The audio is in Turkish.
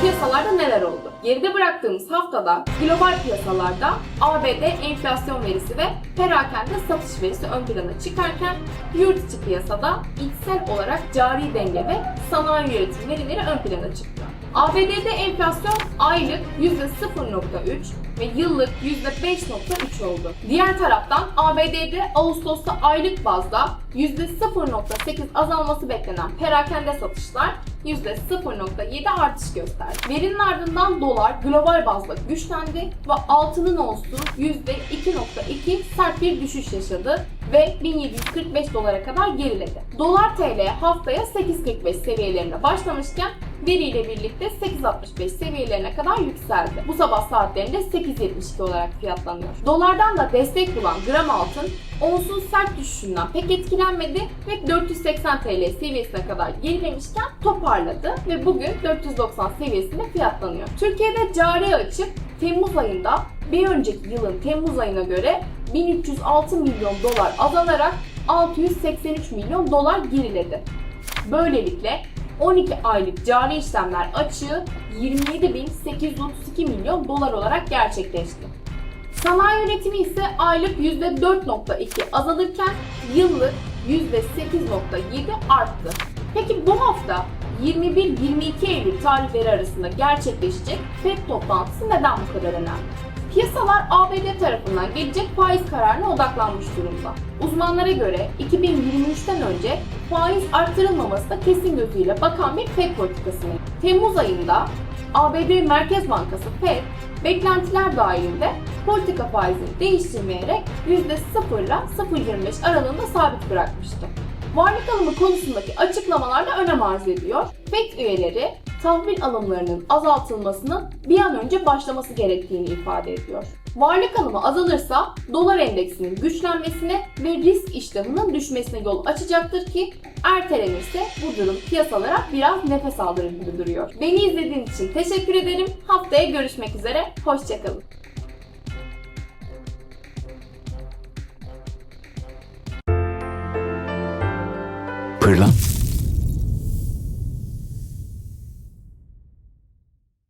piyasalarda neler oldu? Geride bıraktığımız haftada global piyasalarda ABD enflasyon verisi ve perakende satış verisi ön plana çıkarken yurt içi piyasada içsel olarak cari denge ve sanayi üretim verileri ön plana çıktı. ABD'de enflasyon aylık %0.3 ve yıllık %5.3 oldu. Diğer taraftan ABD'de Ağustos'ta aylık bazda %0.8 azalması beklenen perakende satışlar %0.7 artış gösterdi. Verinin ardından dolar global bazda güçlendi ve altının onsu %2.2 sert bir düşüş yaşadı ve 1745 dolara kadar geriledi. Dolar TL haftaya 8.45 seviyelerinde başlamışken veriyle birlikte 8.65 seviyelerine kadar yükseldi. Bu sabah saatlerinde 8.72 olarak fiyatlanıyor. Dolardan da destek bulan gram altın onsuz sert düşüşünden pek etkilenmedi ve 480 TL seviyesine kadar gerilemişken toparladı ve bugün 490 seviyesinde fiyatlanıyor. Türkiye'de cari açık Temmuz ayında bir önceki yılın Temmuz ayına göre 1306 milyon dolar azalarak 683 milyon dolar geriledi. Böylelikle 12 aylık cari işlemler açığı 27.832 milyon dolar olarak gerçekleşti. Sanayi üretimi ise aylık %4.2 azalırken yıllık %8.7 arttı. Peki bu hafta 21-22 Eylül tarihleri arasında gerçekleşecek FED toplantısı neden bu kadar önemli? Piyasalar ABD tarafından gelecek faiz kararına odaklanmış durumda. Uzmanlara göre 2023'ten önce faiz arttırılmaması da kesin gözüyle bakan bir FED politikasını. Temmuz ayında ABD Merkez Bankası FED beklentiler dahilinde politika faizini değiştirmeyerek %0 ile 0.25 aralığında sabit bırakmıştı. Varlık alımı konusundaki açıklamalar da önem arz ediyor. FED üyeleri tahvil alımlarının azaltılmasının bir an önce başlaması gerektiğini ifade ediyor. Varlık alımı azalırsa dolar endeksinin güçlenmesine ve risk iştahının düşmesine yol açacaktır ki ertelenirse bu durum piyasalara biraz nefes aldırır gibi duruyor. Beni izlediğiniz için teşekkür ederim. Haftaya görüşmek üzere. Hoşçakalın. Pırlan